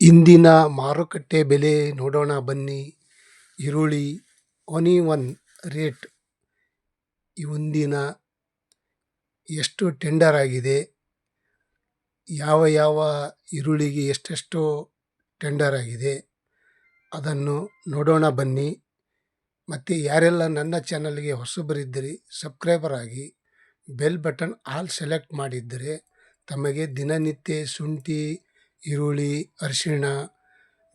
ಇಂದಿನ ಮಾರುಕಟ್ಟೆ ಬೆಲೆ ನೋಡೋಣ ಬನ್ನಿ. ಈರುಳ್ಳಿ ಒನಿ ಒನ್ ರೇಟ್ ಇಂದಿನ ಎಷ್ಟು ಟೆಂಡರ್ ಆಗಿದೆ? ಯಾವ ಯಾವ ಈರುಳ್ಳಿಗೆ ಎಷ್ಟೆಷ್ಟು ಟೆಂಡರ್ ಆಗಿದೆ? ಅದನ್ನು ನೋಡೋಣ ಬನ್ನಿ. ಮತ್ತು ಯಾರೆಲ್ಲ ನನ್ನ ಚಾನಲ್ಗೆ ಹೊಸಬರಿದ್ದರೆ, ಸಬ್ಸ್ಕ್ರೈಬರ್ ಆಗಿ ಬೆಲ್ ಬಟನ್ ಆಲ್ ಸೆಲೆಕ್ಟ್ ಮಾಡಿದ್ದರೆ ತಮಗೆ ದಿನನಿತ್ಯ ಶುಂಠಿ ಈರುಳ್ಳಿ, ಅರಿಶಿಣ,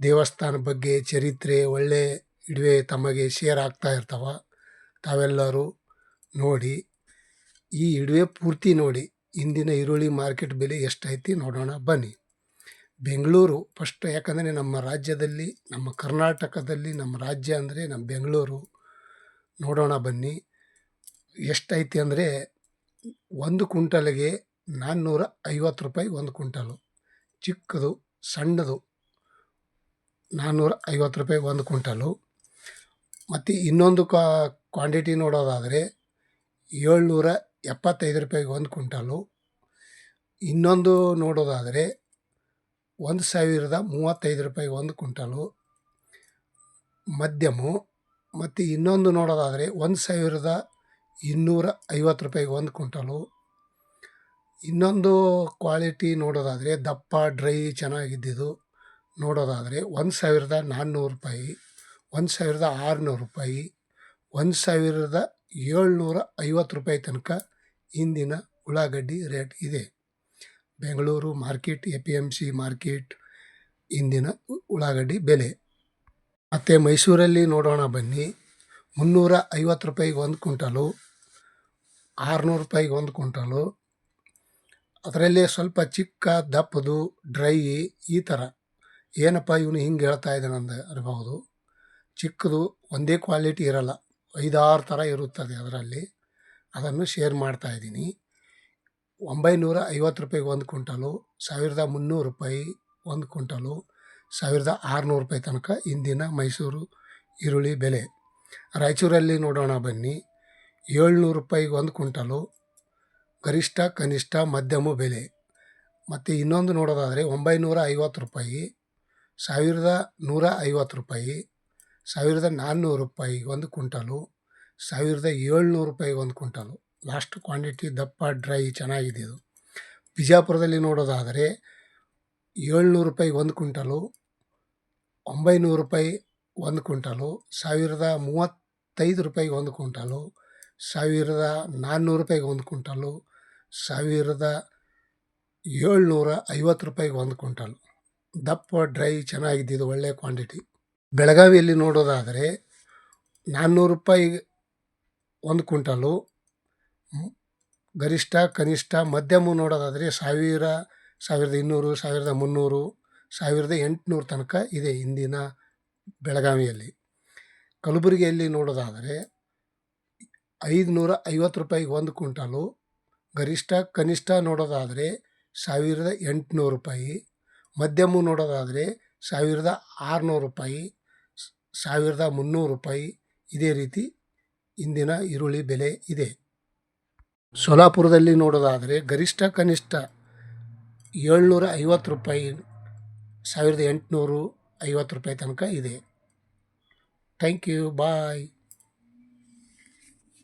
ದೇವಸ್ಥಾನ ಬಗ್ಗೆ ಚರಿತ್ರೆ, ಒಳ್ಳೆ ಇಡುವೆ ತಮಗೆ ಶೇರ್ ಆಗ್ತಾ ಇರ್ತವೆ. ತಾವೆಲ್ಲರೂ ನೋಡಿ, ಈ ಇಡುವೆ ಪೂರ್ತಿ ನೋಡಿ, ಇಂದಿನ ಈರುಳ್ಳಿ ಮಾರ್ಕೆಟ್ ಬೆಲೆ ಎಷ್ಟೈತಿ ನೋಡೋಣ, ಬನ್ನಿ. ಬೆಂಗಳೂರು ಫಸ್ಟ್ ಯಾಕಂದರೆ ನಮ್ಮ ರಾಜ್ಯದಲ್ಲಿ, ನಮ್ಮ ಕರ್ನಾಟಕದಲ್ಲಿ, ನಮ್ಮ ರಾಜ್ಯ ಅಂದರೆ ನಮ್ಮ ಬೆಂಗಳೂರು. ನೋಡೋಣ, ಬನ್ನಿ. ಎಷ್ಟೈತಿ ಅಂದರೆ ಒಂದು ಕುಂಟಲ್ಗೆ ನಾನ್ನೂರ ಐವತ್ತು ರೂಪಾಯಿ ಒಂದು ಕುಂಟಲು ಚಿಕ್ಕದು, ಸಣ್ಣದು ನಾನ್ನೂರ ಐವತ್ತು ರೂಪಾಯಿ ಒಂದು ಕ್ವಿಂಟಲು. ಮತ್ತು ಇನ್ನೊಂದು ಕ್ವಾಂಟಿಟಿ ನೋಡೋದಾದರೆ ಏಳ್ನೂರ ಎಪ್ಪತ್ತೈದು ರೂಪಾಯಿಗೆ ಒಂದು ಕ್ವಿಂಟಲು. ಇನ್ನೊಂದು ನೋಡೋದಾದರೆ ಒಂದು ಸಾವಿರದ ಮೂವತ್ತೈದು ರೂಪಾಯಿ ಒಂದು ಕ್ವಿಂಟಲು. ಮಧ್ಯಮು ಮತ್ತು ಇನ್ನೊಂದು ನೋಡೋದಾದರೆ ಒಂದು ಸಾವಿರದ ಇನ್ನೂರ ಐವತ್ತು ರೂಪಾಯಿಗೆ ಒಂದು ಕುಂಟಲು ಇನ್ನೊಂದು ಕ್ವಾಲಿಟಿ ನೋಡೋದಾದರೆ ದಪ್ಪ ಡ್ರೈ ಚೆನ್ನಾಗಿದ್ದಿದ್ದು ನೋಡೋದಾದರೆ ಒಂದು ಸಾವಿರದ ನಾನ್ನೂರು ರೂಪಾಯಿ, ಒಂದು ಸಾವಿರದ ಆರುನೂರು ರೂಪಾಯಿ, ಒಂದು ಸಾವಿರದ ಏಳ್ನೂರ ಐವತ್ತು ರೂಪಾಯಿ ತನಕ ಇಂದಿನ ಉಳ್ಳಾಗಡ್ಡಿ ರೇಟ್ ಇದೆ. Bengaluru market, A P M C market ಇಂದಿನ ಉಳ್ಳಾಗಡ್ಡಿ ಬೆಲೆ. ಮತ್ತು ಮೈಸೂರಲ್ಲಿ ನೋಡೋಣ ಬನ್ನಿ. ಮುನ್ನೂರ ಐವತ್ತು ರೂಪಾಯಿಗೆ ಒಂದು ಕ್ವಿಂಟಲು, ಆರುನೂರು ರೂಪಾಯಿಗೆ ಒಂದು ಕುಂಟಲು ಅದರಲ್ಲೇ ಸ್ವಲ್ಪ ಚಿಕ್ಕ ದಪ್ಪದು, ಡ್ರೈ ಈ ಥರ ಏನಪ್ಪ ಇವನು ಹಿಂಗೆ ಹೇಳ್ತಾ ಇದ್ದಾನಂದ ಇರಬಹುದು ಚಿಕ್ಕದು ಒಂದೇ ಕ್ವಾಲಿಟಿ ಇರಲ್ಲ. ಐದಾರು ಥರ ಇರುತ್ತದೆ ಅದರಲ್ಲಿ. ಅದನ್ನು ಶೇರ್ ಮಾಡ್ತಾ ಇದ್ದೀನಿ. ಒಂಬೈನೂರ ಐವತ್ತು ರೂಪಾಯಿಗೆ ಒಂದು ಕ್ವಿಂಟಲು, ಸಾವಿರದ ಮುನ್ನೂರು ರೂಪಾಯಿ ಒಂದು ಕ್ವಿಂಟಲು, ಸಾವಿರದ ಆರುನೂರು ರೂಪಾಯಿ ತನಕ ಇಂದಿನ ಮೈಸೂರು ಈರುಳ್ಳಿ ಬೆಲೆ. ರಾಯಚೂರಲ್ಲಿ ನೋಡೋಣ ಬನ್ನಿ. ಏಳ್ನೂರು ರೂಪಾಯಿಗೆ ಒಂದು ಕುಂಟಲು ಗರಿಷ್ಠ, ಕನಿಷ್ಠ ಮಧ್ಯಮ ಬೆಲೆ. ಮತ್ತು ಇನ್ನೊಂದು ನೋಡೋದಾದರೆ ಒಂಬೈನೂರ ಐವತ್ತು ರೂಪಾಯಿ, ಸಾವಿರದ ನೂರ ಐವತ್ತು ರೂಪಾಯಿ, ಸಾವಿರದ ನಾನ್ನೂರು ರೂಪಾಯಿ ಒಂದು ಕುಂಟಲು ಸಾವಿರದ ಏಳ್ನೂರು ರೂಪಾಯಿ ಒಂದು ಕುಂಟಲು ಲಾಸ್ಟ್ ಕ್ವಾಂಟಿಟಿ ದಪ್ಪ, ಡ್ರೈ, ಚೆನ್ನಾಗಿದೆ ಇದು. ಬಿಜಾಪುರದಲ್ಲಿ ನೋಡೋದಾದರೆ ಏಳ್ನೂರು ರೂಪಾಯಿ ಒಂದು ಕುಂಟಲು ಒಂಬೈನೂರು ರೂಪಾಯಿ ಒಂದು ಕುಂಟಲು ಸಾವಿರದ ಮೂವತ್ತೈದು ರೂಪಾಯಿಗೆ ಒಂದು ಕುಂಟಲು ಸಾವಿರದ ನಾನ್ನೂರು ರೂಪಾಯಿಗೆ ಒಂದು ಕುಂಟಲು ಸಾವಿರದ ಏಳ್ನೂರ ಐವತ್ತು ರೂಪಾಯಿಗೆ ಒಂದು ಕ್ವಿಂಟಲ್. ದಪ್ಪ, ಡ್ರೈ, ಚೆನ್ನಾಗಿದ್ದಿದ್ದು ಒಳ್ಳೆಯ ಕ್ವಾಂಟಿಟಿ. ಬೆಳಗಾವಿಯಲ್ಲಿ ನೋಡೋದಾದರೆ ನಾನ್ನೂರು ರೂಪಾಯಿ ಒಂದು ಕ್ವಿಂಟಲು ಗರಿಷ್ಠ, ಕನಿಷ್ಠ ಮಧ್ಯಮ ನೋಡೋದಾದರೆ ಸಾವಿರ, ಸಾವಿರದ ಇನ್ನೂರು, ಸಾವಿರದ ಮುನ್ನೂರು, ಸಾವಿರದ ಎಂಟುನೂರು ತನಕ ಇದೆ ಇಂದಿನ ಬೆಳಗಾವಿಯಲ್ಲಿ. ಕಲಬುರಗಿಯಲ್ಲಿ ನೋಡೋದಾದರೆ ಐದುನೂರ ಐವತ್ತು ರೂಪಾಯಿಗೆ ಒಂದು ಕುಂಟಲು ಗರಿಷ್ಠ ಕನಿಷ್ಠ ನೋಡೋದಾದರೆ ಸಾವಿರದ ಎಂಟುನೂರು ರೂಪಾಯಿ, ಮಧ್ಯಮ ನೋಡೋದಾದರೆ ಸಾವಿರದ ಆರುನೂರು ರೂಪಾಯಿ ಸಾವಿರದ ಮುನ್ನೂರು ರೂಪಾಯಿ ಇದೇ ರೀತಿ ಇಂದಿನ ಈರುಳ್ಳಿ ಬೆಲೆ ಇದೆ. ಸೋಲಾಪುರದಲ್ಲಿ ನೋಡೋದಾದರೆ ಗರಿಷ್ಠ ಕನಿಷ್ಠ ಏಳ್ನೂರ ಐವತ್ತು ರೂಪಾಯಿ, ಸಾವಿರದ ಎಂಟುನೂರು ಐವತ್ತು ರೂಪಾಯಿ ತನಕ ಇದೆ. Thank you, bye.